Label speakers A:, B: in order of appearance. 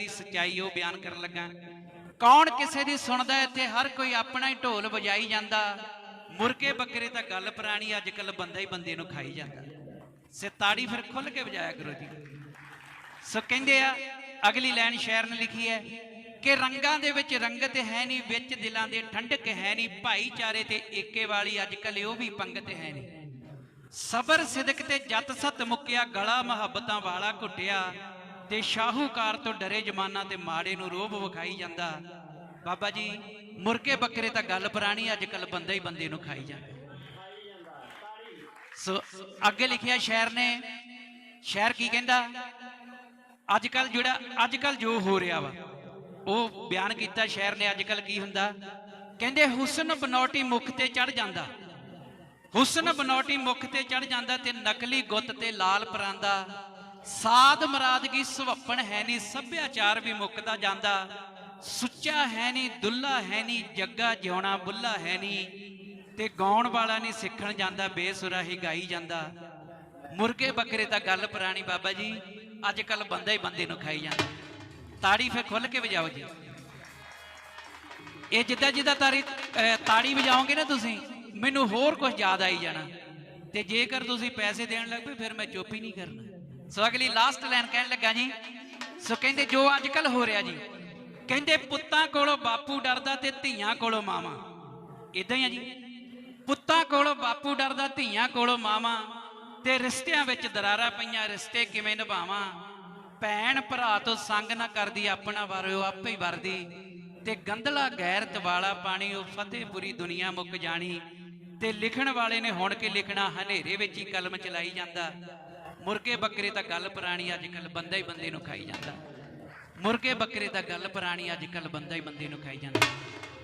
A: ਦੀ ਸਚਾਈ ਉਹ ਬਿਆਨ ਕਰਨ ਲੱਗਾ। ਕੌਣ ਕਿਸੇ ਦੀ ਸੁਣਦਾ ਇੱਥੇ ਹਰ ਕੋਈ ਆਪਣਾ ਹੀ ਢੋਲ ਵਜਾਈ ਜਾਂਦਾ। ਮੁਰਗੇ ਬੱਕਰੇ ਤਾਂ ਗੱਲ ਪੁਰਾਣੀ ਅੱਜ ਕੱਲ ਬੰਦਾ ਹੀ ਬੰਦੇ ਨੂੰ ਖਾਈ ਜਾਂਦਾ। ਸੇ ਫਿਰ ਖੁੱਲ ਕੇ ਵਜਾਇਆ ਕਰੋ ਜੀ। ਸੋ ਕਹਿੰਦੇ ਆ, ਅਗਲੀ ਲਾਈਨ ਸ਼ਾਇਰ ਨੇ ਲਿਖੀ ਹੈ ਕਿ ਰੰਗਾਂ ਦੇ ਵਿੱਚ ਰੰਗਤ ਹੈ ਨਹੀਂ ਵਿੱਚ ਦਿਲਾਂ ਦੇ ਠੰਡਕ ਹੈ ਨਹੀਂ ਭਾਈਚਾਰੇ ਤੇ ਏਕੇ ਵਾਲੀ ਅੱਜ ਕੱਲ ਉਹ ਵੀ ਪੰਗਤ ਹੈ ਨਹੀਂ ਸਬਰ ਸਿਦਕ ਤੇ ਜਤ ਸਤ ਮੁੱਕਿਆ, ਗਲਾ ਮੁਹੱਬਤਾਂ ਵਾਲਾ ਘੁੱਟਿਆ। ਤੇ ਸ਼ਾਹੂਕਾਰ ਤੋਂ ਡਰੇ ਜਮਾਨਾ ਤੇ ਮਾੜੇ ਨੂੰ ਰੋਬ ਵਿਖਾਈ ਜਾਂਦਾ। ਬਾਬਾ ਜੀ, ਮੁਰਕੇ ਬੱਕਰੇ ਤਾਂ ਗੱਲ ਪੁਰਾਣੀ ਅੱਜ ਕੱਲ ਬੰਦਾ ਹੀ ਬੰਦੇ ਨੂੰ ਖਾਈ ਜਾਂਦਾ। ਸੋ, ਅੱਗੇ ਲਿਖਿਆ ਸ਼ਾਇਰ ਨੇ, ਸ਼ਾਇਰ ਕੀ ਕਹਿੰਦਾ? ਅੱਜ ਕੱਲ ਜਿਹੜਾ ਅੱਜ ਕੱਲ ਜੋ ਹੋ ਰਿਹਾ ਵਾ, ਉਹ ਬਿਆਨ ਕੀਤਾ ਸ਼ਾਇਰ ਨੇ ਅੱਜ ਕੱਲ ਕੀ ਹੁੰਦਾ? ਕਹਿੰਦੇ, ਹੁਸਨ ਬਨੌਟੀ ਮੁਖ ਤੇ ਚੜ ਜਾਂਦਾ। ਹੁਸਨ ਬਨੌਟੀ ਮੁਖ ਤੇ ਚੜ ਜਾਂਦਾ ਤੇ ਨਕਲੀ ਗੁੱਤ ਤੇ ਲਾਲ ਪਰਾਂਦਾ। ਸਾਧ ਮਰਾਦਗੀ ਸੁਵੱਪਣ ਹੈ ਨਹੀਂ, ਸੱਭਿਆਚਾਰ ਵੀ ਮੁੱਕਦਾ ਜਾਂਦਾ। ਸੁੱਚਾ ਹੈ ਨਹੀਂ, ਦੁੱਲਾ ਹੈ ਨਹੀਂ, ਜੱਗਾ ਜਿਉਣਾ ਬੁੱਲਾ ਹੈ ਨਹੀਂ। ਤੇ ਗਾਉਣ ਵਾਲਾ ਨਹੀਂ, ਸਿੱਖਣ ਜਾਂਦਾ ਬੇਸੁਰਾ ਹੀ ਗਾਈ ਜਾਂਦਾ। ਮੁਰਗੇ ਬੱਕਰੇ ਤਾਂ ਗੱਲ ਪੁਰਾਣੀ ਬਾਬਾ ਜੀ ਅੱਜ ਕੱਲ ਬੰਦਾ ਹੀ ਬੰਦੇ ਨੂੰ ਖਾਈ ਜਾਂਦਾ। ਤਾੜੀ ਫੇ ਖੁੱਲ ਕੇ ਵਜਾਓ ਜੀ। ਇਹ ਜਿੱਦਾਂ ਜਿੱਦਾਂ ਤਾੜੀ ਤਾੜੀ ਵਜਾਓਗੇ ਨਾ ਤੁਸੀਂ, ਮੈਨੂੰ ਹੋਰ ਕੁਝ ਯਾਦ ਆਈ ਜਾਣਾ। ਤੇ ਜੇਕਰ ਤੁਸੀਂ ਪੈਸੇ ਦੇਣ ਲੱਗ ਪਏ, ਫਿਰ ਮੈਂ ਚੁੱਪ ਹੀ ਨਹੀਂ ਕਰਨਾ। ਸੋ ਅਗਲੀ ਲਾਸਟ ਲਾਈਨ ਕਹਿਣ ਲੱਗਾ ਜੀ। ਸੋ ਕਹਿੰਦੇ, ਜੋ ਅੱਜ ਕੱਲ ਹੋ ਰਿਹਾ ਜੀ, ਕਹਿੰਦੇ ਪੁੱਤਾਂ ਕੋਲੋਂ ਬਾਪੂ ਡਰਦਾ ਤੇ ਧੀਆਂ ਕੋਲੋਂ ਮਾਵਾਂ। ਇਦਾਂ ਹੀ ਆ ਜੀ। ਪੁੱਤਾਂ ਕੋਲੋਂ ਬਾਪੂ ਡਰਦਾ, ਧੀਆਂ ਕੋਲੋਂ ਮਾਵਾਂ ਤੇ ਰਿਸ਼ਤਿਆਂ ਵਿੱਚ ਦਰਾਰਾਂ ਪਈਆਂ, ਰਿਸ਼ਤੇ ਕਿਵੇਂ ਨਿਭਾਵਾਂ? ਭੈਣ ਭਰਾ ਤੋਂ ਸੰਗ ਨਾ ਕਰਦੀ, ਆਪਣਾ ਵਾਰ ਆਪੇ ਹੀ ਵਰਦੀ ਤੇ ਗੰਧਲਾ ਗੈਰਤ ਵਾਲਾ ਪਾਣੀ, ਉਹ ਫਤਿਹਪੁਰੀ ਦੁਨੀਆ ਮੁੱਕ ਜਾਣੀ ਤੇ ਲਿਖਣ ਵਾਲੇ ਨੇ ਹੁਣ ਕੇ ਲਿਖਣਾ, ਹਨੇਰੇ ਵਿੱਚ ਹੀ ਕਲਮ ਚਲਾਈ ਜਾਂਦਾ। ਮੁਰਗੇ ਬੱਕਰੇ ਤਾਂ ਗੱਲ ਪੁਰਾਣੀ ਅੱਜ ਕੱਲ ਬੰਦਾ ਹੀ ਬੰਦੇ ਨੂੰ ਖਾਈ ਜਾਂਦਾ। ਮੁਰਗੇ ਬੱਕਰੇ ਤਾਂ ਗੱਲ ਪੁਰਾਣੀ ਅੱਜ ਕੱਲ ਬੰਦਾ ਹੀ ਬੰਦੇ ਨੂੰ ਖਾਈ ਜਾਂਦਾ।